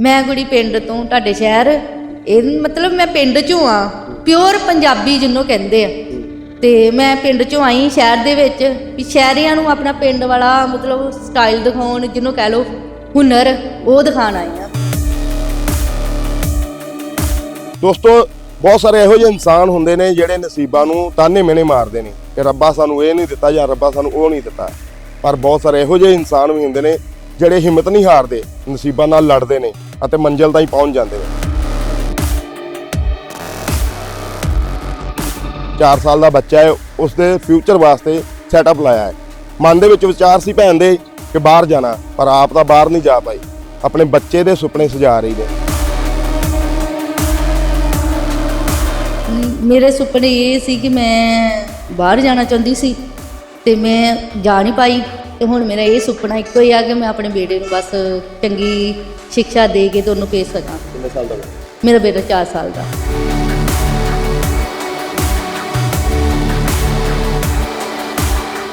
ਮੈਂ ਕੁੜੀ ਪਿੰਡ ਤੋਂ, ਤੁਹਾਡੇ ਸ਼ਹਿਰ। ਇਹ ਮਤਲਬ ਮੈਂ ਪਿੰਡ ਚੋਂ ਆ ਪਿਓਰ ਪੰਜਾਬੀ ਜਿਹਨੂੰ ਕਹਿੰਦੇ ਆ। ਤੇ ਮੈਂ ਪਿੰਡ ਚੋਂ ਆਈ ਸ਼ਹਿਰ ਦੇ ਵਿੱਚ, ਵੀ ਸ਼ਹਿਰੀਆਂ ਨੂੰ ਆਪਣਾ ਪਿੰਡ ਵਾਲਾ ਮਤਲਬ ਸਟਾਈਲ ਦਿਖਾਉਣ ਜਿਹਨੂੰ ਕਹਿ ਲਓ ਹੁਨਰ, ਉਹ ਦਿਖਾਣ ਆਈ ਆ। ਦੋਸਤੋ, ਬਹੁਤ ਸਾਰੇ ਇਹੋ ਜਿਹੇ ਇਨਸਾਨ ਹੁੰਦੇ ਨੇ ਜਿਹੜੇ ਨਸੀਬਾਂ ਨੂੰ ਤਾਨੇ ਮਿਹਣੇ ਮਾਰਦੇ ਨੇ ਕਿ ਰੱਬਾ ਸਾਨੂੰ ਇਹ ਨਹੀਂ ਦਿੱਤਾ ਜਾਂ ਰੱਬਾ ਸਾਨੂੰ ਉਹ ਨਹੀਂ ਦਿੱਤਾ। ਪਰ ਬਹੁਤ ਸਾਰੇ ਇਹੋ ਜਿਹੇ ਇਨਸਾਨ ਵੀ ਹੁੰਦੇ ਨੇ ਜਿਹੜੇ ਹਿੰਮਤ ਨਹੀਂ ਹਾਰਦੇ, ਨਸੀਬਾਂ ਨਾਲ ਲੜਦੇ ਨੇ ਅਤੇ ਮੰਜ਼ਿਲ ਤਾਈਂ ਪਹੁੰਚ ਜਾਂਦੇ ਨੇ। 4 ਸਾਲ ਦਾ ਬੱਚਾ ਹੈ ਉਸ ਦੇ ਫਿਊਚਰ ਵਾਸਤੇ ਸੈਟਅਪ ਲਾਇਆ ਹੈ। ਮਨ ਦੇ ਵਿੱਚ ਵਿਚਾਰ ਸੀ ਭੈਣ ਦੇ ਕਿ ਬਾਹਰ ਜਾਣਾ, ਪਰ ਆਪ ਤਾਂ ਬਾਹਰ ਨਹੀਂ ਜਾ ਪਾਈ। ਆਪਣੇ ਬੱਚੇ ਦੇ ਸੁਪਨੇ ਸਜਾ ਰਹੀ ਨੇ। ਮੇਰੇ ਸੁਪਨੇ ਇਹ ਸੀ ਕਿ ਮੈਂ ਬਾਹਰ ਜਾਣਾ ਚਾਹੁੰਦੀ ਸੀ ਤੇ ਮੈਂ ਜਾ ਨਹੀਂ ਪਾਈ। ਤੇ ਹੁਣ ਮੇਰਾ ਇਹ ਸੁਪਨਾ ਇੱਕੋ ਹੀ ਆ ਕਿ ਮੈਂ ਆਪਣੇ ਬੇਟੇ ਨੂੰ ਬਸ ਚੰਗੀ ਸਿੱਖਿਆ ਦੇ ਕੇ ਤੇ ਉਹਨੂੰ ਭੇਜ ਸਕਾਂ। ਕਿੰਨੇ ਸਾਲ ਦਾ ਮੇਰਾ ਬੇਟਾ 4 ਸਾਲ ਦਾ।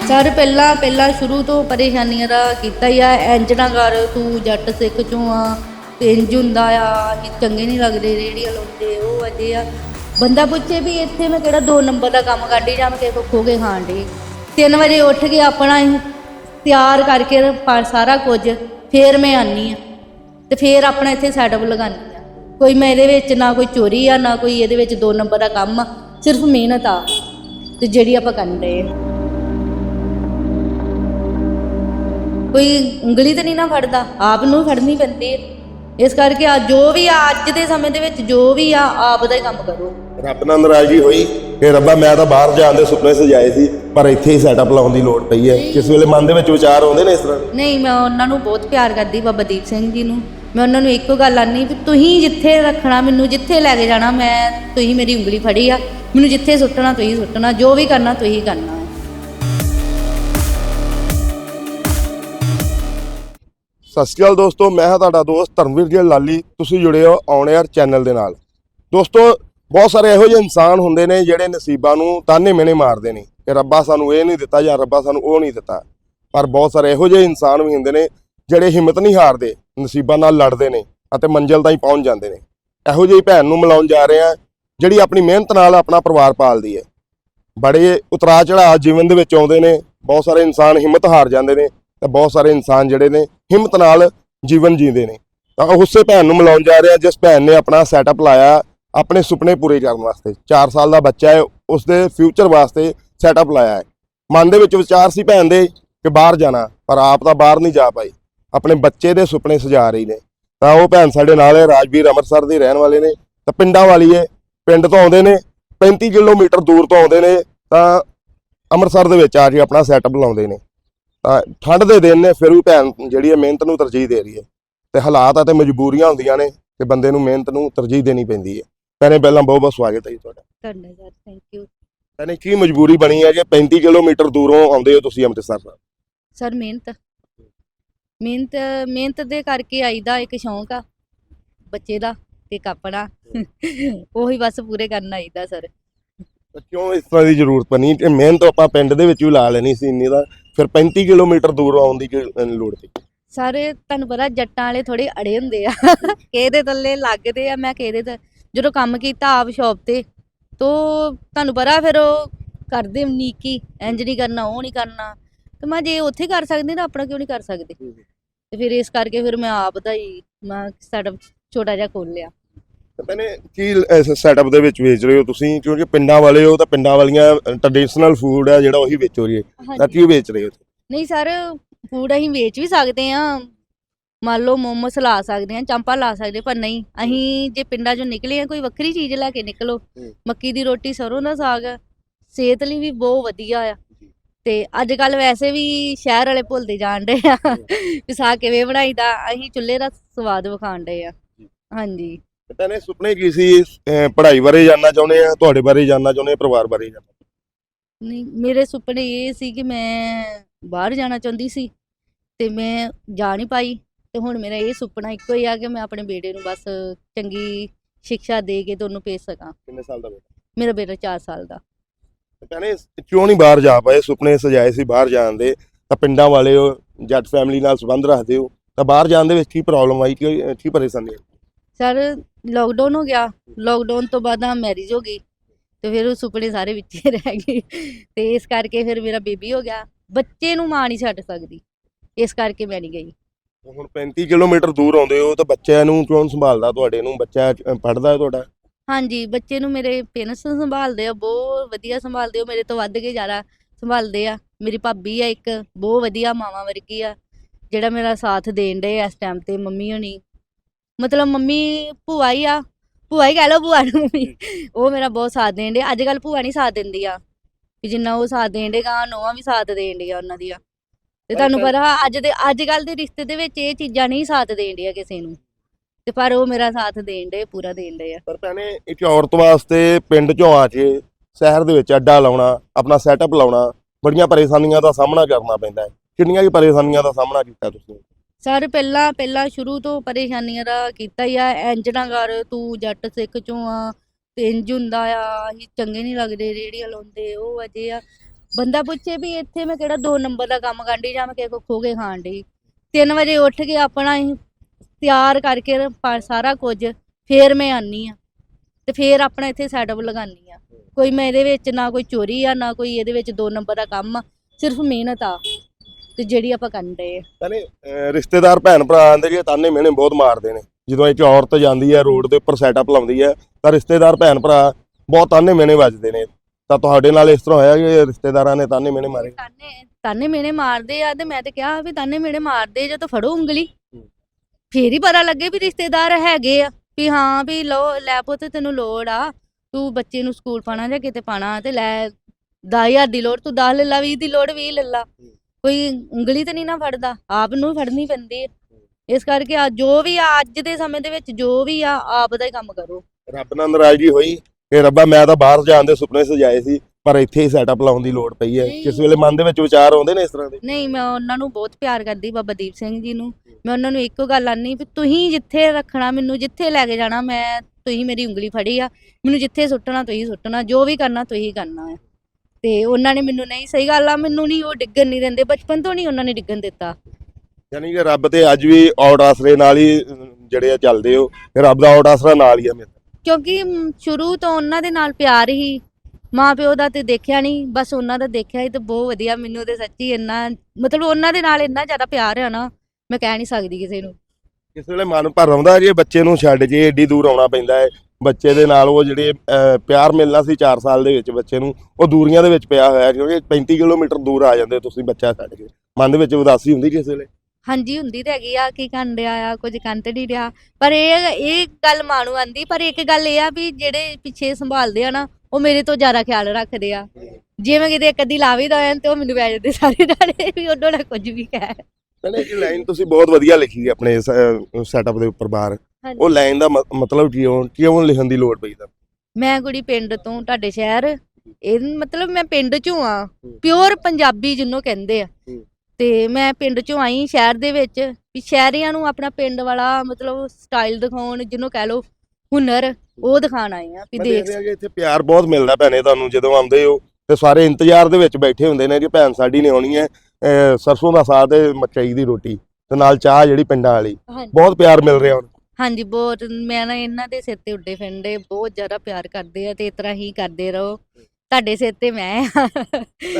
ਸਰ ਪਹਿਲਾਂ ਪਹਿਲਾਂ ਸ਼ੁਰੂ ਤੋਂ ਪਰੇਸ਼ਾਨੀਆਂ ਦਾ ਕੀਤਾ ਹੀ ਆ। ਨਾ ਕਰ ਤੂੰ ਜੱਟ ਸਿੱਖ ਚੋਂ ਆ ਇੰਜ ਹੁੰਦਾ ਆ ਕਿ ਚੰਗੇ ਨਹੀਂ ਲੱਗਦੇ ਰੇੜੀਆਂ ਲਾਉਂਦੇ ਉਹ ਅਜੇ ਆ। ਬੰਦਾ ਪੁੱਛੇ ਵੀ ਇੱਥੇ ਮੈਂ ਕਿਹੜਾ ਦੋ ਨੰਬਰ ਦਾ ਕੰਮ ਕੱਢੀ ਜਾਂ ਮੈਂ ਕਿਸੇ ਕੋ ਖੋ ਕੇ ਖਾਣ ਡਈ। 3 ਵਜੇ ਉੱਠ ਕੇ ਆਪਣਾ ਹੀ ਤਿਆਰ ਕਰਕੇ ਪਾ- ਸਾਰਾ ਕੁਝ, ਫੇਰ ਮੈਂ ਆਨੀ ਆ। ਤੇ ਫੇਰ ਆਪਣਾ ਇੱਥੇ ਸੈਟਅਪ ਲਗਾਨੀ ਆ। ਕੋਈ ਮੈਂ ਇਹਦੇ ਵਿੱਚ ਨਾ ਕੋਈ ਚੋਰੀ ਆ, ਨਾ ਕੋਈ ਇਹਦੇ ਵਿੱਚ ਦੋ ਨੰਬਰ ਦਾ ਕੰਮ ਆ, ਸਿਰਫ ਮਿਹਨਤ ਆ। ਤੇ ਜਿਹੜੀ ਆਪਾਂ ਕਰਨ ਡਏ ਕੋਈ ਉਂਗਲੀ ਤੇ ਨਹੀਂ ਨਾ ਫੜਦਾ, ਆਪ ਨੂੰ ਫੜਨੀ ਪੈਂਦੀ ਹੈ ਇਸ ਕਰਕੇ ਆ ਜੋ ਵੀ ਆ ਅੱਜ ਦੇ ਸਮੇਂ ਦੇ ਵਿੱਚ ਜੋ ਵੀ ਆ, ਆਪ ਦਾ ਹੀ ਕੰਮ ਕਰੋ। ਰੱਬ ਨਾਲ ਨਾਰਾਜ਼ਗੀ ਹੋਈ ਕਿ ਰੱਬਾ ਮੈਂ ਤਾਂ ਬਾਹਰ ਜਾਣ ਦੇ ਸੁਪਨੇ ਸਜਾਏ ਸੀ। ਪਰ ਇੱਥੇ ਹੀ ਸੈਟਅਪ ਲਾਉਣ ਦੀ ਲੋੜ ਪਈ ਹੈ। ਕਿਸ ਵੇਲੇ ਮਨ ਦੇ ਵਿੱਚ ਵਿਚਾਰ ਆਉਂਦੇ ਨੇ ਇਸ ਤਰ੍ਹਾਂ? ਨਹੀਂ ਮੈਂ ਉਹਨਾਂ ਨੂੰ ਬਹੁਤ ਪਿਆਰ ਕਰਦੀ ਬਾਬਾ ਦੀਪ ਸਿੰਘ ਜੀ ਨੂੰ। ਮੈਂ ਉਹਨਾਂ ਨੂੰ ਇੱਕੋ ਗੱਲ ਆਨੀ ਵੀ ਤੁਸੀਂ ਜਿੱਥੇ ਰੱਖਣਾ ਮੈਨੂੰ ਜਿੱਥੇ ਲੈ ਕੇ ਜਾਣਾ ਮੈਂ ਤੁਸੀਂ ਮੇਰੀ ਉਂਗਲੀ ਫੜੀ ਆ। ਮੈਨੂੰ ਜਿੱਥੇ ਸੁੱਟਣਾ ਤੁਸੀਂ ਸੁੱਟਣਾ ਜੋ ਵੀ ਕਰਨਾ ਤੁਸੀਂ ਕਰਨਾ। ਸਤਿ ਸ਼੍ਰੀ ਅਕਾਲ ਦੋਸਤੋ ਮੈਂ ਹਾਂ ਤੁਹਾਡਾ ਦੋਸਤ ਧਰਮਵੀਰ ਜੀ ਲਾਲੀ। ਤੁਸੀਂ ਜੁੜੇ ਹੋ ਔਨ 에ਅਰ ਚੈਨਲ ਦੇ ਨਾਲ। ਦੋਸਤੋ ਬਹੁਤ ਸਾਰੇ ਇਹੋ ਜਿਹੇ ਇਨਸਾਨ ਹੁੰਦੇ ਨੇ ਜਿਹੜੇ ਨਸੀਬਾਂ ਨੂੰ ਤਾਨੇ ਮਿਹਣੇ ਮਾਰਦੇ ਨੇ ਕਿ ਰੱਬਾ ਸਾਨੂੰ ਇਹ ਨਹੀਂ ਦਿੱਤਾ ਜਾਂ ਰੱਬਾ ਸਾਨੂੰ ਉਹ ਨਹੀਂ ਦਿੱਤਾ। ਪਰ ਬਹੁਤ ਸਾਰੇ ਇਹੋ ਜਿਹੇ ਇਨਸਾਨ ਵੀ ਹੁੰਦੇ ਨੇ ਜਿਹੜੇ ਹਿੰਮਤ ਨਹੀਂ ਹਾਰਦੇ, ਨਸੀਬਾਂ ਨਾਲ ਲੜਦੇ ਨੇ ਅਤੇ ਮੰਜ਼ਿਲ ਤਾਈਂ ਪਹੁੰਚ ਜਾਂਦੇ ਨੇ। ਇਹੋ ਜਿਹੀ ਭੈਣ ਨੂੰ ਮਿਲਾਉਣ ਜਾ ਰਹੇ ਆ ਜਿਹੜੀ ਆਪਣੀ ਮਿਹਨਤ ਨਾਲ ਆਪਣਾ ਪਰਿਵਾਰ ਪਾਲਦੀ ਹੈ। ਬੜੇ ਉਤਰਾਅ ਚੜਾਅ ਜੀਵਨ ਦੇ ਵਿੱਚ ਆਉਂਦੇ ਨੇ, ਬਹੁਤ ਸਾਰੇ ਇਨਸਾਨ ਹਿੰਮਤ ਹਾਰ ਜਾਂਦੇ ਨੇ ਤੇ ਬਹੁਤ ਸਾਰੇ ਇਨਸਾਨ ਜਿਹੜੇ ਨੇ ਹਿੰਮਤ ਨਾਲ ਜੀਵਨ ਜੀਉਂਦੇ ਨੇ। ਤਾਂ ਉਸੇ ਭੈਣ ਨੂੰ ਮਿਲਾਉਣ ਜਾ ਰਹੇ ਆ ਜਿਸ ਭੈਣ ਨੇ ਆਪਣਾ ਸੈਟਅਪ ਲਾਇਆ ਆਪਣੇ ਸੁਪਨੇ ਪੂਰੇ ਕਰਨ ਵਾਸਤੇ। 4 ਸਾਲ ਦਾ ਬੱਚਾ ਹੈ ਉਸ ਦੇ ਫਿਊਚਰ ਵਾਸਤੇ ਸੈਟਅਪ ਲਾਇਆ ਹੈ। ਮਨ ਦੇ ਵਿੱਚ ਵਿਚਾਰ ਸੀ ਭੈਣ ਦੇ ਕਿ ਬਾਹਰ ਜਾਣਾ, ਪਰ ਆਪ ਤਾਂ ਬਾਹਰ ਨਹੀਂ ਜਾ ਪਾਈ। ਆਪਣੇ ਬੱਚੇ ਦੇ ਸੁਪਨੇ ਸਜਾ ਰਹੀ ਨੇ। ਤਾਂ ਉਹ ਭੈਣ ਸਾਡੇ ਨਾਲ ਹੈ, ਰਾਜਵੀਰ ਅੰਮ੍ਰਿਤਸਰ ਦੇ ਰਹਿਣ ਵਾਲੇ ਨੇ। ਤਾਂ ਪਿੰਡਾਂ ਵਾਲੀ ਹੈ, ਪਿੰਡ ਤੋਂ ਆਉਂਦੇ ਨੇ 35 ਕਿਲੋਮੀਟਰ ਦੂਰ ਤੋਂ ਆਉਂਦੇ ਨੇ। ਤਾਂ ਅੰਮ੍ਰਿਤਸਰ ਦੇ ਵਿੱਚ ਆ ਕੇ ਆਪਣਾ ਸੈਟਅਪ ਲਾਉਂਦੇ ਨੇ। ਤਾਂ ਠੰਡ ਦੇ ਦਿਨ ਨੇ, ਫਿਰ ਵੀ ਭੈਣ ਜਿਹੜੀ ਹੈ ਮਿਹਨਤ ਨੂੰ ਤਰਜੀਹ ਦੇ ਰਹੀ ਹੈ। ਤੇ ਹਾਲਾਤ ਅਤੇ ਮਜਬੂਰੀਆਂ ਹੁੰਦੀਆਂ ਨੇ, ਤੇ ਬੰਦੇ ਨੂੰ ਮਿਹਨਤ ਨੂੰ ਤਰਜੀਹ ਦੇਣੀ ਪੈਂਦੀ ਹੈ। ਭੈਣੇ ਪਹਿਲਾਂ ਬਹੁਤ ਬਹੁਤ ਸਵਾਗਤ ਹੈ ਜੀ ਤੁਹਾਡਾ। ਤੁਹਾਡਾ ਸਰ ਥੈਂਕ ਯੂ ਭੈਣੇ ਕੀ ਮਜਬੂਰੀ ਬਣੀ ਹੈ ਕਿ 35 ਕਿਲੋਮੀਟਰ ਦੂਰੋਂ ਆਉਂਦੇ ਹੋ ਤੁਸੀਂ ਅੰਮ੍ਰਿਤਸਰ ਤੋਂ? ਸਰ ਮਿਹਨਤ। ਮਿਹਨਤ ਮਿਹਨਤ ਦੇ ਕਰਕੇ ਆਈਦਾ ਇੱਕ ਸ਼ੌਂਕ ਆ ਬੱਚੇ ਦਾ ਤੇ ਆਪਣਾ। ਉਹੀ ਬਸ ਪੂਰੇ ਕਰਨ ਆਈਦਾ ਸਰ। ਤਾਂ ਕਿਉਂ ਇਸ ਤਰ੍ਹਾਂ ਦੀ ਜ਼ਰੂਰਤ ਬਣੀ? ਕਿ ਮਿਹਨਤ ਆਪਾਂ ਪਿੰਡ ਦੇ ਵਿੱਚ ਵੀ ਲਾ ਲੈਣੀ ਸੀ ਇੰਨੀ ਦਾ ਫਿਰ 35 ਕਿਲੋਮੀਟਰ ਦੂਰ ਆਉਣ ਦੀ ਕੀ ਲੋੜ ਸੀ? ਸਾਰੇ ਤੁਹਾਨੂੰ ਪਤਾ ਜੱਟਾਂ ਵਾਲੇ ਥੋੜੇ ਅੜੇ ਹੁੰਦੇ ਆ। ਕਿਹਦੇ ਥੱਲੇ ਲੱਗਦੇ ਆ ਮੈਂ ਕਿਹਦੇ ਤੇ ਜਦੋਂ ਕੰਮ ਕੀਤਾ ਆਪ ਸ਼ੌਪ ਤੇ ਤੋ ਤੁਹਾਨੂੰ ਪਤਾ ਫਿਰ ਉਹ ਕਰਦੇ ਨੀਕੀ ਇੰਜ ਨਹੀਂ ਕਰਨਾ ਉਹ ਨਹੀਂ ਕਰਨਾ। ਤੇ ਮੈਂ ਜੇ ਉੱਥੇ ਕਰ ਸਕਦੇ ਤਾਂ ਆਪਣਾ ਕਿਉਂ ਨਹੀਂ ਕਰ ਸਕਦੇ? ਤੇ ਫਿਰ ਇਸ ਕਰਕੇ ਫਿਰ ਮੈਂ ਆਪ ਦਾ ਹੀ ਮੈਂ ਸੈਟਅਪ ਛੋਟਾ ਜਿਹਾ ਖੋਲ ਲਿਆ। ਤਾਂ ਭੈਣੇ ਕੀ ਇਸ ਸੈਟਅਪ ਦੇ ਵਿੱਚ ਵੇਚ ਰਹੇ ਹੋ ਤੁਸੀਂ? ਕਿਉਂਕਿ ਪਿੰਡਾਂ ਵਾਲੇ ਹੋ ਤਾਂ ਪਿੰਡਾਂ ਵਾਲੀਆਂ ਟ੍ਰੈਡੀਸ਼ਨਲ ਫੂਡ ਹੈ ਜਿਹੜਾ ਉਹੀ ਵੇਚੋ ਰਹੀ ਹੈ ਤਾਂ ਕੀ ਵੇਚ ਰਹੇ ਹੋ? ਨਹੀਂ ਸਰ ਫੂਡ ਅਸੀਂ ਵੇਚ ਵੀ ਸਕਦੇ ਆ ਮੰਨ ਲਓ ਮੋਮੋਸ ਲਾ ਸਕਦੇ ਆ ਚਾਂਪਾ ਲਾ ਸਕਦੇ ਪਰ ਨਹੀਂ। ਅਸੀਂ ਜੇ ਪਿੰਡਾਂ ਚੋਂ ਨਿਕਲੇ ਆ ਕੋਈ ਵੱਖਰੀ ਚੀਜ਼ ਲੈ ਕੇ ਨਿਕਲੋ। ਮੱਕੀ ਦੀ ਰੋਟੀ ਸਰੋਂ ਦਾ ਸਾਗ ਸਿਹਤ ਲਈ ਵੀ ਬਹੁਤ ਵਧੀਆ ਆ। ਤੇ ਅੱਜ ਕੱਲ ਵੈਸੇ ਵੀ ਸ਼ਹਿਰ ਵਾਲੇ ਭੁੱਲਦੇ ਜਾਣ ਡੇ ਆ ਵੀ ਸਾਗ ਕਿਵੇਂ ਬਣਾਈਦਾ ਅਸੀਂ ਚੁੱਲ੍ਹੇ ਦਾ ਸਵਾਦ ਵਿਖਾਣ ਡੇ ਆ। ਹਾਂਜੀ। ਭੈਣੇ ਸੁਪਨੇ ਕੀ ਸੀ? ਪੜ੍ਹਾਈ ਬਾਰੇ ਜਾਨਣਾ ਚਾਹੁੰਦੇ ਆ ਤੁਹਾਡੇ ਬਾਰੇ ਜਾਨਣਾ ਚਾਹੁੰਦੇ ਆ ਪਰਿਵਾਰ ਬਾਰੇ ਜਾਨਣਾ ਨਹੀਂ ਮੇਰੇ ਸੁਪਨੇ ਇਹ ਸੀ ਕਿ ਮੈਂ ਬਾਹਰ ਜਾਣਾ ਚਾਹੁੰਦੀ ਸੀ ਤੇ ਮੈਂ ਜਾ ਨਹੀਂ ਪਾਈ। ਤੇ ਹੁਣ ਮੇਰਾ ਇਹ ਸੁਪਨਾ ਇੱਕੋ ਹੀ ਆ ਕਿ ਮੈਂ ਆਪਣੇ ਬੇਟੇ ਨੂੰ ਬਸ ਚੰਗੀ ਸਿੱਖਿਆ ਦੇ ਕੇ ਤੇ ਉਹਨੂੰ ਭੇਜ ਸਕਾਂ। ਕਿੰਨੇ ਸਾਲ ਦਾ ਬੇਟਾ? ਮੇਰਾ ਬੇਟਾ 4 ਸਾਲ ਦਾ। ਤੇ ਭੈਣੇ ਕਿਉਂ ਨਹੀਂ ਬਾਹਰ ਜਾ ਪਾਏ? ਸੁਪਨੇ ਸਜਾਏ ਸੀ ਬਾਹਰ ਜਾਣ ਦੇ। ਤਾਂ ਪਿੰਡਾਂ ਵਾਲੇ ਹੋ ਜੱਟ ਫੈਮਿਲੀ ਨਾਲ ਸੰਬੰਧ ਰੱਖਦੇ ਹੋ। ਤਾਂ ਬਾਹਰ ਜਾਣ ਦੇ ਵਿੱਚ ਕੀ ਪ੍ਰੋਬਲਮ ਆਈ? ਕੀ ਕੀ ਪਰੇਸ਼ਾਨੀ ਆਈ? ਸਰ ਲੋਕਡਾਊਨ ਹੋ ਗਿਆ। ਲੋਕਡਾਊਨ ਤੋਂ ਬਾਅਦ ਆ ਮੈਰਿਜ ਹੋ ਗਈ। ਤੇ ਫਿਰ ਉਹ ਸੁਪਨੇ ਸਾਰੇ ਵਿੱਚ ਹੀ ਰਹਿ ਗਏ। ਤੇ ਇਸ ਕਰਕੇ ਫਿਰ ਮੇਰਾ ਬੇਬੀ ਹੋ ਗਿਆ। ਬੱਚੇ ਨੂੰ ਮਾਂ ਨਹੀਂ ਛੱਡ ਸਕਦੀ। ਇਸ ਕਰਕੇ ਮੈਂ ਨਹੀਂ ਗਈ। ਹੁਣ 35 ਕਿਲੋਮੀਟਰ ਦੂਰ ਆਉਂਦੇ ਹੋ ਤਾਂ ਬੱਚਿਆਂ ਨੂੰ ਕੌਣ ਸੰਭਾਲਦਾ? ਤੁਹਾਡੇ ਨੂੰ ਬੱਚਾ ਪੜਦਾ ਹੈ ਤੁਹਾਡਾ? ਹਾਂਜੀ, ਬੱਚੇ ਨੂੰ ਮੇਰੇ ਪੇਰੈਂਟਸ ਸੰਭਾਲਦੇ ਆ, ਬਹੁਤ ਵਧੀਆ ਸੰਭਾਲਦੇ ਆ ਮੇਰੇ ਤੋਂ ਵੱਧ ਕੇ ਜ਼ਿਆਦਾ ਸੰਭਾਲਦੇ ਆ। ਮੇਰੀ ਭਾਬੀ ਆ ਇੱਕ, ਬਹੁਤ ਵਧੀਆ ਮਾਵਾਂ ਵਰਗੀ ਆ, ਜਿਹੜਾ ਮੇਰਾ ਸਾਥ ਦੇਣ ਦੇ ਇਸ ਟਾਈਮ ਤੇ ਮੰਮੀ ਹੋਣੀ। ਮਤਲਬ ਮੰਮੀ ਭੂਆ ਹੀ ਆ, ਭੂਆ ਹੀ ਕਹਿ ਲਓ ਭੂਆ ਨੂੰ ਮੰਮੀ ਉਹ ਮੇਰਾ ਬਹੁਤ ਸਾਥ ਦੇਣ ਦੇ ਅੱਜ ਕੱਲ ਭੂਆ ਨਹੀਂ ਸਾਥ ਦਿੰਦੀ ਆ। ਵੀ ਜਿੰਨਾ ਉਹ ਸਾਥ ਦੇਣ ਦੇ ਗਾ ਵੀ ਸਾਥ ਦੇਣ ਦੀਆਂ ਉਹਨਾਂ ਦੀਆਂ ਤੇ ਤੁਹਾਨੂੰ ਪਤਾ ਅੱਜ ਦੇ ਅੱਜ ਕੱਲ ਦੇ ਰਿਸ਼ਤੇ ਦੇ ਵਿੱਚ ਇਹ ਚੀਜ਼ਾਂ ਨਹੀਂ ਸਾਥ ਦੇਣ ਦੀਆਂ ਕਿਸੇ ਨੂੰ। ਤੇ ਪਰ ਉਹ ਮੇਰਾ ਸਾਥ ਦੇਣ ਦੇ ਪੂਰਾ ਦੇਣ ਦੇ ਆ। ਪਰ ਭੈਣੇ ਇੱਕ ਔਰਤ ਵਾਸਤੇ ਪਿੰਡ ਚੋਂ ਆ ਕੇ ਸ਼ਹਿਰ ਦੇ ਵਿੱਚ ਅੱਡਾ ਲਾਉਣਾ ਆਪਣਾ ਸੈਟਅਪ ਲਾਉਣਾ ਬੜੀਆਂ ਪਰੇਸ਼ਾਨੀਆਂ ਦਾ ਸਾਹਮਣਾ ਕਰਨਾ ਪੈਂਦਾ ਹੈ। ਕਿੰਨੀਆਂ ਕੀ ਪਰੇਸ਼ਾਨੀਆਂ ਦਾ ਸਾਹਮਣਾ ਕੀਤਾ ਤੁਸੀਂ? ਸਰ ਪਹਿਲਾਂ ਪਹਿਲਾਂ ਸ਼ੁਰੂ ਤੋਂ ਪਰੇਸ਼ਾਨੀਆਂ ਦਾ ਕੀਤਾ ਹੀ ਆ। ਇੰਜ ਨਾ ਕਰ ਤੂੰ ਜੱਟ ਸਿੱਖ ਚੋਂ ਆ ਤੇ ਇੰਜ ਹੁੰਦਾ ਆ ਅਸੀਂ ਚੰਗੇ ਨਹੀਂ ਲੱਗਦੇ ਰੇੜੀਆਂ ਲਾਉਂਦੇ ਉਹ ਅਜੇ ਆ। ਬੰਦਾ ਪੁੱਛੇ ਵੀ ਇੱਥੇ ਮੈਂ ਕਿਹੜਾ ਦੋ ਨੰਬਰ ਦਾ ਕੰਮ ਕਰਦੀ ਜਾਂ ਮੈਂ ਕਿਸੇ ਕੋ ਖੋ ਕੇ ਖਾਣ ਡਈ। 3 ਵਜੇ ਉੱਠ ਕੇ ਆਪਣਾ ਹੀ ਤਿਆਰ ਕਰਕੇ ਪਾ- ਸਾਰਾ ਕੁਝ, ਫੇਰ ਮੈਂ ਆਨੀ ਆ। ਤੇ ਫੇਰ ਆਪਣਾ ਇੱਥੇ ਸੈਟਅਪ ਲਗਾਨੀ ਆ। ਕੋਈ ਮੈਂ ਇਹਦੇ ਵਿੱਚ ਨਾ ਕੋਈ ਚੋਰੀ ਆ, ਨਾ ਕੋਈ ਇਹਦੇ ਵਿੱਚ ਦੋ ਨੰਬਰ ਦਾ ਕੰਮ ਆ ਸਿਰਫ ਮਿਹਨਤ ਆ। ਤੇ ਜਿਹੜੀ ਆਪਾਂ ਕਰਨ ਡਏ ਆ। ਭੈਣੇ ਅਹ ਰਿਸ਼ਤੇਦਾਰ ਭੈਣ ਭਰਾ ਆਂਦੇ ਜੀ ਤਾਨੇ ਮਿਹਣੇ ਬਹੁਤ ਮਾਰਦੇ ਨੇ। ਜਦੋਂ ਇੱਕ ਔਰਤ ਜਾਂਦੀ ਹੈ ਰੋਡ ਦੇ ਉੱਪਰ ਸੈਟਅਪ ਲਾਉਂਦੀ ਹੈ ਤਾਂ ਰਿਸ਼ਤੇਦਾਰ ਭੈਣ ਭਰਾ ਬਹੁਤ ਤਾਨੇ ਮਿਹਣੇ ਵੱਜਦੇ ਨੇ। ਤਾਂ ਤੁਹਾਡੇ ਨਾਲ ਇਸ ਤਰ੍ਹਾਂ ਹੋਇਆ ਕਿ ਰਿਸ਼ਤੇਦਾਰਾਂ ਨੇ ਤਾਨੇ ਮਿਹਣੇ ਮਾਰੇ? ਤਾਨੇ ਤਾਨੇ ਮੇਨੇ ਮਾਰਦੇ ਆ ਤੇ ਮੈਂ ਤੇ ਕਿਹਾ ਵੀ ਤਾਨੇ ਮੇਨੇ ਮਾਰਦੇ ਜਦੋਂ ਫੜੋ ਉਂਗਲੀ। ਫੇਰ ਹੀ ਪਤਾ ਲੱਗੇ ਵੀ ਰਿਸ਼ਤੇਦਾਰ ਹੈਗੇ ਆ ਵੀ ਹਾਂ ਵੀ ਲੋ ਲੈ ਪੁੱਤ ਤੈਨੂੰ ਲੋੜ ਆ ਤੂੰ ਬੱਚੇ ਨੂੰ ਸਕੂਲ ਪਾਣਾ ਜਾਂ ਕਿਤੇ ਪਾਣਾ ਤੇ ਲੈ 10000 ਦੀ ਲੋੜ ਤੂੰ 10 ਲੈ ਲਾ 20 ਦੀ ਲੋੜ 20 ਲੈ ਲਾ। ਕੋਈ ਉਂਗਲੀ ਤੇ ਨਹੀਂ ਨਾ ਫੜਦਾ ਆਪ ਨੂੰ ਫੜਨੀ ਪੈਂਦੀ ਹੈ। ਇਸ ਕਰਕੇ ਆ ਜੋ ਵੀ ਆ ਅੱਜ ਦੇ ਸਮੇਂ ਦੇ ਵਿੱਚ ਜੋ ਵੀ ਆ ਆਪ ਦਾ ਹੀ ਕੰਮ ਕਰੋ। ਰੱਬ ਨਾਲ ਨਾਰਾਜ਼ਗੀ ਹੋਈ? ਕਿ ਰੱਬਾ ਮੈਂ ਤਾਂ ਬਾਹਰ ਜਾਣ ਦੇ ਸੁਪਨੇ ਸਜਾਏ ਸੀ ਪਰ ਇੱਥੇ ਹੀ ਸੈਟਅਪ ਲਾਉਣ ਦੀ ਲੋੜ ਪਈ ਹੈ। ਨਹੀਂ। ਕਿਸ ਵੇਲੇ ਮਨ ਦੇ ਵਿੱਚ ਵਿਚਾਰ ਆਉਂਦੇ ਨੇ ਇਸ ਤਰ੍ਹਾਂ ਦੇ? ਨਹੀਂ ਮੈਂ ਉਹਨਾਂ ਨੂੰ ਬਹੁਤ ਪਿਆਰ ਕਰਦੀ ਬਾਬਾ ਦੀਪ ਸਿੰਘ ਜੀ ਨੂੰ। ਮੈਂ ਉਹਨਾਂ ਨੂੰ ਇੱਕੋ ਗੱਲ ਆਨੀ ਵੀ ਤੁਸੀਂ ਜਿੱਥੇ ਰੱਖਣਾ ਮੈਨੂੰ ਜਿੱਥੇ ਲੈ ਕੇ ਜਾਣਾ ਮੈਂ ਤੁਸੀਂ ਮੇਰੀ ਉਂਗਲੀ ਫੜੀ ਆ। ਮੈਨੂੰ ਜਿੱਥੇ ਸੁੱਟਣਾ ਤੁਸੀਂ ਸੁੱਟਣਾ ਜੋ ਵੀ ਕਰਨਾ ਤੁਸੀਂ ਕਰਨਾ ਹੈ ਤੇ ਉਹਨਾਂ ਨੇ ਮੈਨੂੰ ਨਹੀਂ ਸਹੀ ਗੱਲ ਆ ਮੈਨੂੰ ਨਹੀਂ ਉਹ ਡਿੱਗਣ ਨਹੀਂ ਦਿੰਦੇ ਬਚਪਨ ਤੋਂ ਨਹੀਂ ਉਹਨਾਂ ਨੇ ਡਿੱਗਣ ਦਿੱਤਾ। ਯਾਨੀ ਕਿ ਰੱਬ ਤੇ ਅੱਜ ਵੀ ਔੜ ਆਸਰੇ ਨਾਲ ਹੀ ਅਮ, ਜਿਹੜੇ ਆ ਚੱਲਦੇ ਹੋ ਰੱਬ ਦਾ ਔੜ ਆਸਰਾ ਨਾਲ ਹੀ ਆ ਮੇਰੇ ਕਿਉਂਕਿ ਸ਼ੁਰੂ ਤੋਂ ਉਹਨਾਂ ਦੇ ਨਾਲ ਪਿਆਰ ਹੀ ਮਾਂ ਦਾ ਤੇ ਦੇਖਿਆ ਨਹੀਂ, ਬਸ ਉਹਨਾਂ ਦਾ ਦੇਖਿਆ ਹੀ ਤੇ ਬਹੁਤ ਵਧੀਆ, ਮੈਨੂੰ ਤੇ ਸੱਚੀ ਇੰਨਾ, ਮਤਲਬ ਉਹਨਾਂ ਦੇ ਨਾਲ ਇੰਨਾ ਜ਼ਿਆਦਾ ਪਿਆਰ ਆ ਨਾ, ਮੈਂ ਕਹਿ ਨਹੀਂ ਸਕਦੀ ਕਿਸੇ ਨੂੰ। ਕਿਸ ਵੇਲੇ ਮਨ ਭਰ ਆਉਂਦਾ ਜੇ ਬੱਚੇ ਨੂੰ ਛੱਡ ਕੇ ਏਡੀ ਦੂਰ ਆਉਣਾ ਪੈਂਦਾ ਹੈ। ਬੱਚੇ ਦੇ ਨਾਲ ਉਹ ਜਿਹੜੇ ਪਿਆਰ ਮਿਲਣਾ ਸੀ 4 ਸਾਲ ਦੇ ਵਿੱਚ ਬੱਚੇ ਨੂੰ, ਉਹ ਦੂਰੀਆਂ ਦੇ ਵਿੱਚ ਪਿਆ ਹੋਇਆ, ਕਿਉਂਕਿ 35 ਕਿਲੋਮੀਟਰ ਦੂਰ ਆ ਜਾਂਦੇ ਤੁਸੀਂ ਬੱਚਾ ਛੱਡ ਕੇ। ਮਨ ਦੇ ਵਿੱਚ ਉਦਾਸੀ ਹੁੰਦੀ ਕਿਸੇ ਵੇਲੇ। ਹਾਂਜੀ ਹੁੰਦੀ ਤੇ ਹੈਗੀ ਆ ਕੀ ਕਰਨ ਡਿਆ ਆ ਕੁਝ ਕੰਨ ਤੇ ਨਹੀਂ ਰਿਹਾ ਪਰ ਇਹ ਇਹ ਗੱਲ ਮਾਣੂ ਆਂਦੀ ਪਰ ਇੱਕ ਗੱਲ ਇਹ ਆ ਵੀ ਜਿਹੜੇ ਪਿੱਛੇ ਸੰਭਾਲਦੇ ਆ ਨਾ ਉਹ ਮੇਰੇ ਤੋਂ ਜ਼ਿਆਦਾ ਖਿਆਲ ਰੱਖਦੇ ਆ। ਜੇ ਮੈਂ ਕਿਤੇ ਇੱਕ ਅੱਧੀ ਲਾਵੀ ਦਾ ਤੇ ਉਹ ਮੈਨੂੰ ਪੈ ਜਾਂਦੇ ਸਾਰੇ ਜਾਣੇ ਵੀ ਉਹਨਾਂ ਨੇ ਕੁਝ ਵੀ ਕਹਿ ਕਹਿੰਦੇ ਇਹ ਲਾਈਨ ਤੁਸੀਂ ਬਹੁਤ ਵਧੀਆ ਲਿਖੀ ਹੈ ਆਪਣੇ ਸੈਟਅਪ ਦੇ ਉੱਪਰ ਬਾਹਰ। ਉਹ ਲਾਈਨ ਦਾ ਮਤਲਬ ਕਿਉਂ ਕਿਉਂ ਲਿਖਣ ਦੀ ਲੋੜ ਪਈ ਤਾਂ? ਮੈਂ ਕੁੜੀ ਪਿੰਡ ਤੋਂ ਤੁਹਾਡੇ ਸ਼ਹਿਰ। ਇਹ ਮਤਲਬ ਮੈਂ ਪਿੰਡ ਚੋਂ ਆ। ਪਿਓਰ ਪੰਜਾਬੀ ਜਿਹਨੂੰ ਕਹਿੰਦੇ ਆ। ਤੇ ਮੈਂ ਪਿੰਡ ਚੋਂ ਆਈ ਸ਼ਹਿਰ ਦੇ ਵਿੱਚ ਵੀ ਸ਼ਹਿਰੀਆਂ ਨੂੰ ਆਪਣਾ ਪਿੰਡ ਵਾਲਾ ਮਤਲਬ ਸਟਾਈਲ ਦਿਖਾਉਣ ਜਿਹਨੂੰ ਕਹਿ ਲਓ ਹੁਨਰ ਉਹ ਦਿਖਾਣ ਆਏ ਆ ਵੀ ਦੇਖ ਕਿ ਇੱਥੇ ਪਿਆਰ ਬਹੁਤ ਮਿਲਦਾ ਭੈਣੇ ਤੁਹਾਨੂੰ ਜਦੋਂ ਆਉਂਦੇ ਹੋ ਤੇ ਸਾਰੇ ਇੰਤਜ਼ਾਰ ਦੇ ਵਿੱਚ ਬੈਠੇ ਹੁੰਦੇ ਨੇ ਕਿ ਭੈਣ ਸਾਡੀ ਨੇ ਆਉਣੀ ਹੈ ਸਰਸੋਂ ਦਾ ਸਾਗ ਤੇ ਮਕਈ ਦੀ ਰੋਟੀ ਤੇ ਨਾਲ ਚਾਹ ਜਿਹੜੀ ਪਿੰਡਾਂ ਵਾਲੀ। ਬਹੁਤ ਪਿਆਰ ਮਿਲ ਰਿਹਾ ਹੁਣ ਹਾਂਜੀ ਬਹੁਤ ਮੈਂ ਨਾ ਇਹਨਾਂ ਦੇ ਸਿਰ ਤੇ ਉੱਡੇ ਫਿਰਦੇ ਬਹੁਤ ਜ਼ਿਆਦਾ ਪਿਆਰ ਕਰਦੇ ਆ ਤੇ ਇਸ ਤਰ੍ਹਾਂ ਹੀ ਕਰਦੇ ਰਹੋ। ਤੁਹਾਡੇ ਸਿਰ ਤੇ ਮੈਂ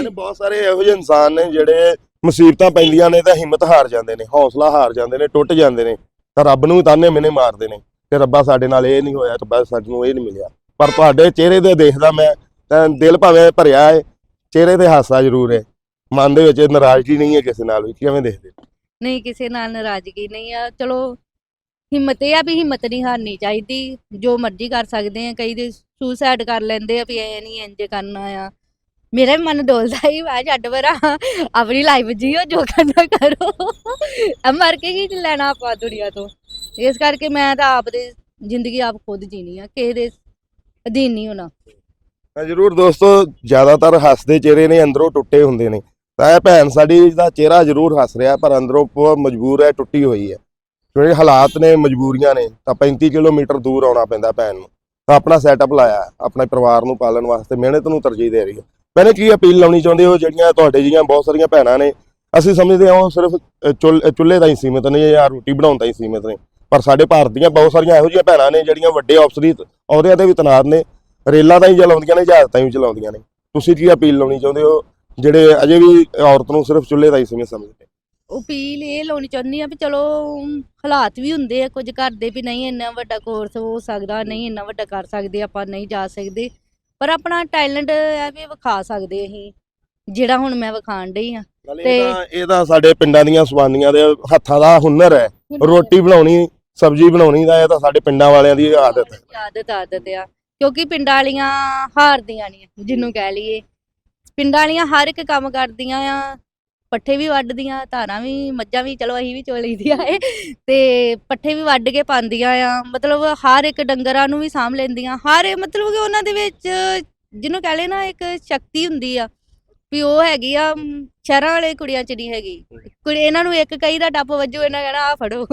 ਬਹੁਤ ਸਾਰੇ ਇਹੋ ਜਿਹੇ ਇਨਸਾਨ ਨੇ ਜਿਹੜੇ ਮੁਸੀਬਤਾਂ ਪੈਂਦੀਆਂ ਨੇ ਤਾਂ ਹਿੰਮਤ ਹਾਰ ਜਾਂਦੇ ਨੇ, ਹੌਸਲਾ ਹਾਰ ਜਾਂਦੇ ਨੇ, ਟੁੱਟ ਜਾਂਦੇ ਨੇ, ਤਾਂ ਰੱਬ ਨੂੰ ਤਾਨੇ ਮਿਹਣੇ ਮਾਰਦੇ ਨੇ ਕਿ ਰੱਬਾ ਸਾਡੇ ਨਾਲ ਇਹ ਨਹੀਂ ਹੋਇਆ ਤਾਂ ਸਾਨੂੰ ਇਹ ਨਹੀਂ ਮਿਲਿਆ। ਪਰ ਤੁਹਾਡੇ ਚਿਹਰੇ ਤੇ ਦੇਖਦਾ ਮੈਂ, ਤਾਂ ਦਿਲ ਭਾਵੇਂ ਭਰਿਆ ਹੈ ਚਿਹਰੇ ਤੇ ਹਾਸਾ ਜ਼ਰੂਰ ਹੈ ਮਨ ਦੇ ਵਿੱਚ ਨਾਰਾਜ਼ਗੀ ਨਹੀਂ ਹੈ ਕਿਸੇ ਨਾਲ ਵੀ ਕਿਵੇਂ ਦੇਖਦੇ ਨਹੀਂ, ਕਿਸੇ ਨਾਲ ਨਾਰਾਜ਼ਗੀ ਨਹੀਂ ਆ, ਚਲੋ ਹਿੰਮਤ ਇਹ ਆ ਵੀ ਹਿੰਮਤ ਨਹੀਂ ਹਾਰਨੀ ਚਾਹੀਦੀ, ਜੋ ਮਰਜ਼ੀ ਕਰ ਸਕਦੇ ਆ, ਕਈ ਦੇ ਸੁਸਾਈਡ ਕਰ ਲੈਂਦੇ ਆ ਵੀ ਐ ਨਹੀਂ ਇੰਜ ਕਰਨਾ ਆ। ਮੇਰਾ ਵੀ ਮਨ ਡੋਲਦਾ ਹੀ ਮੈਂ ਛੱਡ ਪਰਾਂ ਆਪਣੀ ਲਾਈਫ ਜੀਓ ਜੋ ਕਰਨਾ ਕਰੋ ਆ ਮਰ ਕੇ ਕੀ ਲੈਣਾ ਆਪਾਂ ਦੁਨੀਆ ਤੋਂ ਇਸ ਕਰਕੇ ਮੈਂ ਤਾਂ ਆਪ ਦੀ ਜ਼ਿੰਦਗੀ ਆਪ ਖੁਦ ਜੀਣੀ ਆ ਕਿਸੇ ਦੇ ਅਧੀਨ ਨਹੀਂ ਹੋਣਾ ਤਾਂ ਜ਼ਰੂਰ ਦੋਸਤੋ ਜ਼ਿਆਦਾਤਰ ਹੱਸਦੇ ਚਿਹਰੇ ਨੇ ਅੰਦਰੋਂ ਟੁੱਟੇ ਹੁੰਦੇ ਨੇ ਤਾਂ ਇਹ ਭੈਣ ਸਾਡੀ ਦਾ ਚਿਹਰਾ ਜ਼ਰੂਰ ਹੱਸ ਰਿਹਾ ਪਰ ਅੰਦਰੋਂ ਬਹੁਤ ਮਜਬੂਰ ਹੈ ਟੁੱਟੀ ਹੋਈ ਹੈ ਜਿਹੜੇ ਹਾਲਾਤ ਨੇ ਮਜਬੂਰੀਆਂ ਨੇ ਤਾਂ 35 ਕਿਲੋਮੀਟਰ ਦੂਰ ਆਉਣਾ ਪੈਂਦਾ ਭੈਣ ਨੂੰ ਤਾਂ ਆਪਣਾ ਸੈਟਅਪ ਲਾਇਆ ਆਪਣੇ ਪਰਿਵਾਰ ਨੂੰ ਪਾਲਣ ਵਾਸਤੇ ਮਿਹਨਤ ਨੂੰ ਤਰਜੀਹ ਦੇ ਰਹੀ ਹੈ ਭੈਣੇ ਕੀ ਅਪੀਲ ਲਾਉਣੀ ਚਾਹੁੰਦੇ ਹੋ? ਜਿਹੜੀਆਂ ਤੁਹਾਡੇ ਜਿਹੀਆਂ ਬਹੁਤ ਸਾਰੀਆਂ ਭੈਣਾਂ ਨੇ ਅਸੀਂ ਸਮਝਦੇ ਹਾਂ ਉਹ ਸਿਰਫ ਅ, ਚੁੱਲ- ਅ, ਸੀਮਿਤ ਨੇ ਜਾਂ ਰੋਟੀ ਬਣਾਉਣ ਤਾਈਂ ਸੀਮਿਤ ਨੇ। ਪਰ ਸਾਡੇ ਭਾਰਤ ਦੀਆਂ ਬਹੁਤ ਸਾਰੀਆਂ ਇਹੋ ਜਿਹੀਆਂ ਭੈਣਾਂ ਨੇ ਜਿਹੜੀਆਂ ਵੱਡੇ ਅਫਸਰੀ ਅਹੁਦਿਆਂ ਤੇ ਵੀ ਤੈਨਾਤ ਨੇ ਰੇਲਾਂ ਤਾਂ ਹੀ ਚਲਾਉਂਦੀਆਂ ਨੇ ਜਹਾਜ਼ ਤਾਂ ਹੀ ਚਲਾਉਂਦੀਆਂ ਨੇ। ਤੁਸੀਂ ਕੀ ਅਪੀਲ ਲਾਉਣੀ ਚਾਹੁੰਦੇ ਹੋ? ਜਿਹੜੇ ਅਜੇ ਵੀ ਔਰਤ ਨੂੰ ਸਿਰਫ ਚੁੱਲ੍ਹੇ ਤਾਈਂ ਸੀਮਿਤ ਸਮਝਦੇ ਅਪੀਲ ਇਹ ਲਾਉਣੀ ਚਾਹੁੰਦੀ ਆ ਵੀ ਚਲੋ ਹਾਲਾਤ ਵੀ ਹੁੰਦੇ ਆ ਕੁਝ ਘਰ ਵੀ ਨਹੀਂ ਇੰਨਾ ਵੱਡਾ ਕੋਰਸ ਹੋ ਸਕਦਾ ਨਹੀਂ ਇੰਨਾ ਵੱਡਾ ਕਰ ਸਕਦੇ ਆਪਾਂ ਨਹੀਂ ਜਾ ਸਕਦੇ। ਪਰ ਆਪਣਾ ਟੈਲੈਂਟ ਹੈ ਵੀ ਵਿਖਾ ਸਕਦੇ ਅਸੀਂ ਜਿਹੜਾ ਹੁਣ ਮੈਂ ਵਿਖਾਣ ਡਈ ਆ ਤਾਂ ਇਹ ਤਾਂ ਸਾਡੇ ਪਿੰਡਾਂ ਦੀਆਂ ਸਵਾਨੀਆਂ ਦੇ ਹੱਥਾਂ ਦਾ ਹੁਨਰ ਹੈ। ਰੋਟੀ ਬਣਾਉਣੀ ਸਬਜ਼ੀ ਬਣਾਉਣੀ ਦਾ ਇਹ ਤਾਂ ਸਾਡੇ ਪਿੰਡਾਂ ਵਾਲਿਆਂ ਦੀ ਆਦਤ ਹੈ। ਆਦਤ ਆਦਤ ਆ। ਕਿਉਂਕਿ ਪਿੰਡਾਂ ਵਾਲੀਆਂ ਹਾਰਦੀਆਂ ਨਹੀਂ ਜਿਹਨੂੰ ਕਹਿ ਲਈਏ। ਪਿੰਡਾਂ ਵਾਲੀਆਂ ਹਰ ਇੱਕ ਕੰਮ ਕਰਦੀਆਂ ਆ ਪੱਠੇ ਵੀ ਵੱਢਦੀਆਂ ਧਾਰਾਂ ਵੀ ਮੱਝਾਂ ਵੀ ਚਲੋ ਅਸੀਂ ਵੀ ਚੋਲੀਦੀਆਂ ਏ। ਤੇ ਪੱਠੇ ਵੀ ਵੱਢ ਕੇ ਪਾਉਂਦੀਆਂ ਆ ਮਤਲਬ ਹਰ ਇੱਕ ਡੰਗਰਾਂ ਨੂੰ ਵੀ ਸਾਂਭ ਲੈਂਦੀਆਂ। ਹਰ ਮਤਲਬ ਕਿ ਉਹਨਾਂ ਦੇ ਵਿੱਚ ਜਿਹਨੂੰ ਕਹਿ ਲੈ ਨਾ ਇੱਕ ਸ਼ਕਤੀ ਹੁੰਦੀ ਆ ਵੀ ਉਹ ਹੈਗੀ ਆ ਸ਼ਹਿਰਾਂ ਵਾਲੇ ਕੁੜੀਆਂ ਚ ਨਹੀਂ ਹੈਗੀ। ਕੁੜੀ ਇਹਨਾਂ ਨੂੰ ਇੱਕ ਕਈ ਦਾ ਟੱਪ ਵੱਜੋ ਇਹਨਾਂ ਕਹਿਣਾ ਆ ਫੜੋ।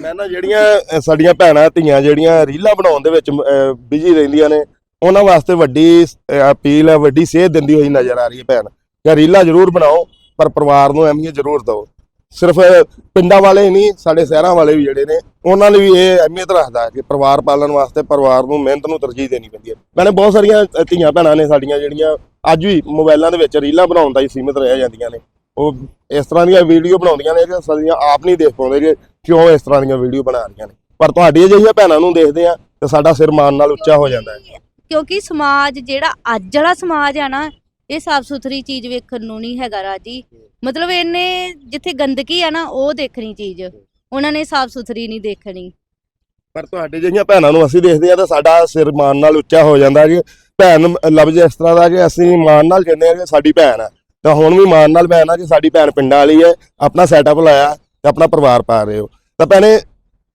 ਮੈਂ ਨਾ ਜਿਹੜੀਆਂ ਅ, ਸਾਡੀਆਂ ਭੈਣਾਂ ਧੀਆਂ ਜਿਹੜੀਆਂ ਰੀਲਾਂ ਬਣਾਉਣ ਦੇ ਵਿੱਚ ਬਿਜ਼ੀ ਰਹਿੰਦੀਆਂ ਨੇ ਉਹਨਾਂ ਵਾਸਤੇ ਵੱਡੀ ਅਪੀਲ ਹੈ ਵੱਡੀ ਸੇਧ ਦਿੰਦੀ ਹੋਈ ਨਜ਼ਰ ਆ ਰਹੀ ਹੈ ਭੈਣ। ਕਿ ਰੀਲਾਂ ਜ਼ਰੂਰ ਬਣਾਓ। ਪਰ ਪਰਿਵਾਰ ਨੂੰ ਅਹਿਮੀਅਤ ਜ਼ਰੂਰ ਦਿਓ। ਸਿਰਫ ਪਿੰਡਾਂ ਵਾਲੇ ਹੀ ਨਹੀਂ, ਸਾਡੇ ਸ਼ਹਿਰਾਂ ਵਾਲੇ ਵੀ ਜਿਹੜੇ ਨੇ, ਉਹਨਾਂ ਲਈ ਵੀ ਇਹ ਅਹਿਮੀਅਤ ਰੱਖਦਾ ਕਿ ਪਰਿਵਾਰ ਪਾਲਣ ਵਾਸਤੇ ਪਰਿਵਾਰ ਨੂੰ ਮਿਹਨਤ ਨੂੰ ਤਰਜੀਹ ਦੇਣੀ ਪੈਂਦੀ ਹੈ। ਮੈਨੇ ਬਹੁਤ ਸਾਰੀਆਂ ਧੀਆਂ ਭੈਣਾਂ ਨੇ ਸਾਡੀਆਂ ਜਿਹੜੀਆਂ ਅੱਜ ਵੀ ਮੋਬਾਈਲਾਂ ਦੇ ਵਿੱਚ ਰੀਲਾਂ ਬਣਾਉਣ ਦਾ ਹੀ ਸੀਮਿਤ ਰਹਿ ਜਾਂਦੀਆਂ ਨੇ। ਉਹ ਇਸ ਤਰ੍ਹਾਂ ਦੀਆਂ ਵੀਡੀਓ ਬਣਾਉਂਦੀਆਂ ਨੇ ਕਿ ਸਾਡੀਆਂ ਆਪ ਨਹੀਂ ਦੇਖ ਪਾਉਂਦੇ ਕਿ ਕਿਉਂ ਇਸ ਤਰ੍ਹਾਂ ਦੀਆਂ ਵੀਡੀਓ ਬਣਾ ਰਹੀਆਂ ਨੇ। ਪਰ ਤੁਹਾਡੀ ਅਜਿਹੀਆਂ ਭੈਣਾਂ ਨੂੰ ਦੇਖਦੇ ਆ ਤੇ ਸਾਡਾ ਸਿਰ ਮਾਨ ਨਾਲ ਉੱਚਾ ਹੋ ਜਾਂਦਾ ਹੈ। ਕਿਉਂਕਿ ਸਮਾਜ ਜਿਹੜਾ ਅੱਜ ਵਾਲਾ ਸਮਾਜ ਆ ਨਾ ਇਹ ਸਾਫ਼ ਸੁਥਰੀ ਚੀਜ਼ ਵੇਖਣ ਨੂੰ ਨਹੀਂ ਹੈਗਾ ਰਾਜੀ। ਮਤਲਬ ਇਹਨੇ ਜਿੱਥੇ ਗੰਦਗੀ ਆ ਨਾ, ਉਹ ਦੇਖਣੀ ਚੀਜ਼। ਉਹਨਾਂ ਨੇ ਸਾਫ਼ ਸੁਥਰੀ ਨਹੀਂ ਦੇਖਣੀ। ਪਰ ਤੁਹਾਡੇ ਜਿਹੀਆਂ ਭੈਣਾਂ ਨੂੰ ਅਸੀਂ ਦੇਖਦੇ ਆ ਤਾਂ ਸਾਡਾ ਸਿਰ ਮਾਨ ਨਾਲ ਉੱਚਾ ਹੋ ਜਾਂਦਾ ਕਿ ਭੈਣ ਲਫ਼ਜ਼ ਇਸ ਤਰ੍ਹਾਂ ਦਾ ਕਿ ਅਸੀਂ ਮਾਨ ਨਾਲ ਕਹਿੰਦੇ ਆ ਕਿ ਸਾਡੀ ਭੈਣ ਆ। ਤਾਂ ਹੁਣ ਵੀ ਮਾਨ ਨਾਲ ਭੈਣ ਆ ਕਿ ਸਾਡੀ ਭੈਣ ਪਿੰਡਾਂ ਵਾਲੀ ਹੈ, ਆਪਣਾ ਸੈਟਅਪ ਲਾਇਆ ਤੇ ਆਪਣਾ ਪਰਿਵਾਰ ਪਾ ਰਹੇ ਹੋ। ਤਾਂ ਭੈਣੇ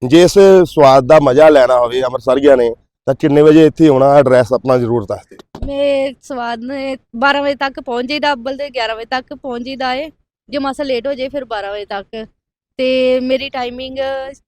ਜੇ ਇਸ ਸਵਾਦ ਦਾ ਮਜ਼ਾ ਲੈਣਾ ਹੋਵੇ ਅੰਮ੍ਰਿਤਸਰੀਆਂ ਨੇ, ਤਾਂ ਕਿੰਨੇ ਵਜੇ ਇੱਥੇ ਆਉਣਾ? ਐਡਰੈਸ ਆਪਣਾ ਜ਼ਰੂਰ ਦੱਸ ਦਿਓ। ਮੈਂ ਸਵਾਦ ਨੇ 12 ਵਜੇ ਤੱਕ ਪਹੁੰਚ ਜਾਈਦਾ ਅੱਬਲ ਤੇ 11 ਵਜੇ ਤੱਕ ਪਹੁੰਚ ਜਾਈਦਾ ਏ ਜੇ ਮਾਸਾ ਲੇਟ ਹੋ ਜਾਏ ਫਿਰ 12 ਵਜੇ ਤੱਕ। ਤੇ ਮੇਰੀ ਟਾਈਮਿੰਗ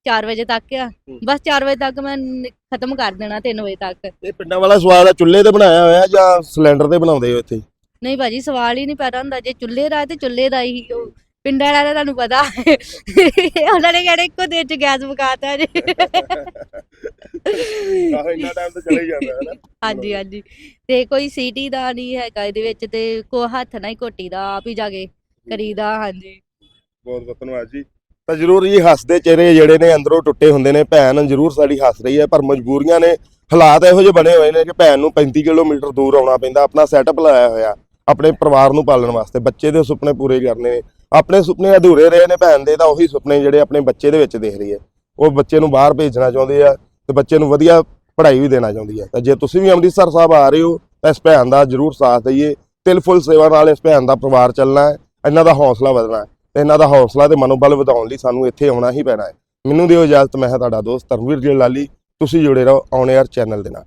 4 ਵਜੇ ਤੱਕ ਆ। ਬਸ 4 ਵਜੇ ਤੱਕ ਮੈਂ ਖਤਮ ਕਰ ਦੇਣਾ 3 ਵਜੇ ਤੱਕ। ਇਹ ਪਿੰਡਾਂ ਵਾਲਾ ਸਵਾਦ ਆ ਚੁੱਲ੍ਹੇ ਤੇ ਬਣਾਇਆ ਹੋਇਆ ਜਾਂ ਸਿਲੰਡਰ ਤੇ ਬਣਾਉਂਦੇ ਹੋ ਇੱਥੇ? ਨਹੀਂ ਭਾਜੀ ਸਵਾਲ ਹੀ ਨਹੀਂ ਪੈਦਾ ਹੁੰਦਾ। ਜੇ ਚੁੱਲ੍ਹੇ ਦਾ ਤੇ ਚੁੱਲ੍ਹੇ ਦਾ ਹੀ ਉਹ। ਪਿੰਡਾਂ ਵਾਲਾ ਤੁਹਾਨੂੰ ਪਤਾ। ਉਹਨਾਂ ਨੇ ਕਹਿੰਦੇ ਇੱਕੋ ਦਿਨ ਚ ਗੈਸ ਮੁਕਾਤਾ ਜੀ। ਆਹੋ ਇੰਨਾ ਟਾਈਮ ਤਾਂ ਚਲੇ ਜਾਂਦਾ ਹੈ ਨਾ ਹਾਂਜੀ ਹਾਂਜੀ। ਤੇ ਕੋਈ ਸੀਟੀ ਦਾ ਨਹੀਂ ਹੈਗਾ ਇਹਦੇ ਵਿੱਚ ਤੇ ਕੋ ਹੱਥ ਨਾਲ ਹੀ ਘੋਟੀ ਦਾ ਆਪ ਹੀ ਜਾ ਕੇ ਕਰੀਦਾ ਹਾਂਜੀ। ਬਹੁਤ ਬਹੁਤ ਧੰਨਵਾਦ ਜੀ। ਤਾਂ ਜ਼ਰੂਰ ਜੀ ਹੱਸਦੇ ਚਿਹਰੇ ਜਿਹੜੇ ਨੇ ਅੰਦਰੋਂ ਟੁੱਟੇ ਹੁੰਦੇ ਨੇ ਭੈਣ ਜ਼ਰੂਰ ਸਾਡੀ ਹੱਸ ਰਹੀ ਹੈ ਪਰ ਮਜਬੂਰੀਆਂ ਨੇ ਹਾਲਾਤ ਇਹੋ ਜਿਹੇ ਬਣੇ ਹੋਏ ਨੇ ਕਿ ਭੈਣ ਨੂੰ 35 ਕਿਲੋਮੀਟਰ ਦੂਰ ਆਉਣਾ ਪੈਂਦਾ ਆਪਣਾ ਸੈਟਅਪ ਲਾਇਆ ਹੋਇਆ ਆਪਣੇ ਪਰਿਵਾਰ ਨੂੰ ਪਾਲਣ ਵਾਸਤੇ ਬੱਚੇ ਦੇ ਸੁਪਨੇ ਪੂਰੇ ਕਰਨੇ ਨੇ ਆਪਣੇ ਸੁਪਨੇ ਅਧੂਰੇ ਰਹੇ ਨੇ ਭੈਣ ਦੇ ਤਾਂ ਉਹੀ ਸੁਪਨੇ ਜਿਹੜੇ ਆਪਣੇ ਬੱਚੇ ਦੇ ਵਿੱਚ ਦੇਖ ਰਹੀ ਹੈ। ਉਹ ਬੱਚੇ ਨੂੰ ਬਾਹਰ ਭੇਜਣਾ ਚਾਹੁੰਦੇ ਆ ਤੇ ਬੱਚੇ ਨੂੰ ਵਧੀਆ ਪੜ੍ਹਾਈ ਵੀ ਦੇਣਾ ਚਾਹੁੰਦੀ ਹੈ। ਤਾਂ ਜੇ ਤੁਸੀਂ ਵੀ ਅੰਮ੍ਰਿਤਸਰ ਸਾਹਿਬ ਆ ਰਹੇ ਹੋ, ਤਾਂ ਇਸ ਭੈਣ ਦਾ ਜ਼ਰੂਰ ਸਾਥ ਦਈਏ। ਤਿਲ ਫੁੱਲ ਸੇਵਾ ਨਾਲ ਇਸ ਭੈਣ ਦਾ ਪਰਿਵਾਰ ਚੱਲਣਾ ਹੈ, ਇਹਨਾਂ ਦਾ ਹੌਸਲਾ ਵਧਣਾ ਹੈ ਤੇ ਇਹਨਾਂ ਦਾ ਹੌਸਲਾ ਤੇ ਮਨੋਬਲ ਵਧਾਉਣ ਲਈ ਸਾਨੂੰ ਇੱਥੇ ਆਉਣਾ ਹੀ ਪੈਣਾ ਹੈ। ਮੈਨੂੰ ਦਿਓ ਇਜਾਜ਼ਤ, ਮੈਂ ਹਾਂ ਤੁਹਾਡਾ ਦੋਸਤ ਧਰਮਵੀਰ ਜੀ ਲਾਲੀ। ਤੁਸੀਂ ਜੁੜੇ ਰਹੋ ਔਨ 에ਅਰ ਚੈਨਲ ਦੇ ਨਾਲ।